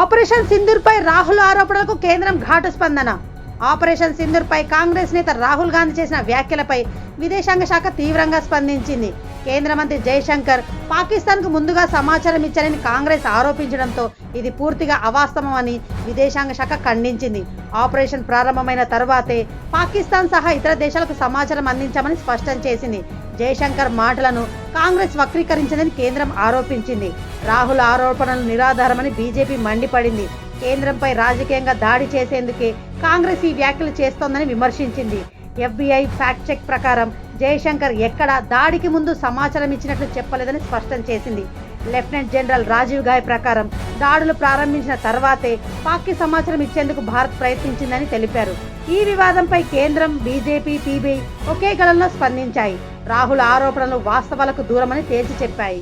Operation సింధూర్పై Rahul ఆరోపణలకు కేంద్రం ఘాటు స్పందన. ఆపరేషన్ సింధూర్పై కాంగ్రెస్ నేత రాహుల్ గాంధీ చేసిన వ్యాఖ్యలపై విదేశాంగ శాఖ తీవ్రంగా స్పందించింది. కేంద్ర మంత్రి జయశంకర్ పాకిస్తాన్కు ముందుగా సమాచారం ఇచ్చారని కాంగ్రెస్ ఆరోపించడంతో ఇది పూర్తిగా అవాస్తవమని విదేశాంగ శాఖ ఖండించింది. ఆపరేషన్ ప్రారంభమైన తర్వాతే పాకిస్తాన్ సహా ఇతర దేశాలకు సమాచారం అందించామని స్పష్టం చేసింది. జయశంకర్ మాటలను కాంగ్రెస్ వక్రీకరించిందని కేంద్రం ఆరోపించింది. రాహుల్ ఆరోపణలు నిరాధారమని బీజేపీ మండిపడింది. కేంద్రంపై రాజకీయంగా దాడి చేసేందుకే కాంగ్రెస్ ఈ వ్యాఖ్యలు చేస్తోందని విమర్శించింది. ఎఫ్బిఐ ఫ్యాక్ట్ చెక్ ప్రకారం జయశంకర్ ఎక్కడా దాడికి ముందు సమాచారం ఇచ్చినట్లు చెప్పలేదని స్పష్టం చేసింది. లెఫ్టినెంట్ జనరల్ రాజీవ్ గాయ్ ప్రకారం దాడులు ప్రారంభించిన తర్వాతే పాక్కి సమాచారం ఇచ్చేందుకు భారత్ ప్రయత్నించిందని తెలిపారు. ఈ వివాదంపై కేంద్రం బీజేపీ టీబీ ఒకే గళంలో స్పందించాయి. రాహుల్ ఆరోపణలు వాస్తవాలకు దూరమని తేల్చి చెప్పాయి.